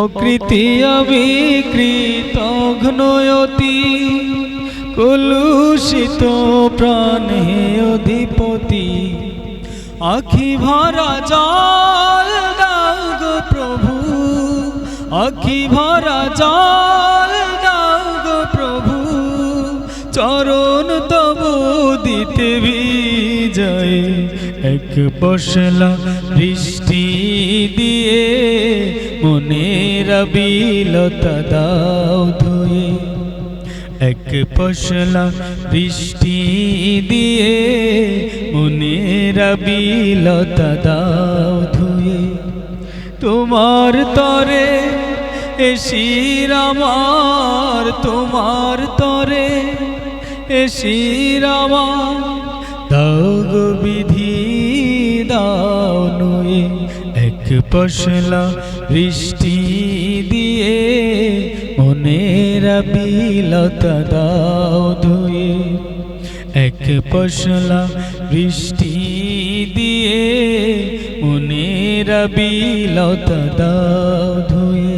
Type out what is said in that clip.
অকৃতি অবিকৃত ঘ্নয়তি, কলুষিত প্রাণে অধিপতি। আখি ভরা জল দাও প্রভু, আখি ভরা জল দাও প্রভু। চরণ তবু দিতে বিজয়, এক পশলা বৃষ্টি দিয়ে মনের বিলতা দাও ধুয়ে। এক পশলা বৃষ্টি দিয়ে মনের বিলতা দাও ধুয়ে। তোমার তরে এসির আমার, তোমার তরে এসির আমার। দাও বিধি, দাও নুয়ে। পশলা বৃষ্টি দিয়ে মনের বিলতা দাও ধুয়ে। এক পশলা বৃষ্টি দিয়ে মনের বিলতা দাও ধুয়ে।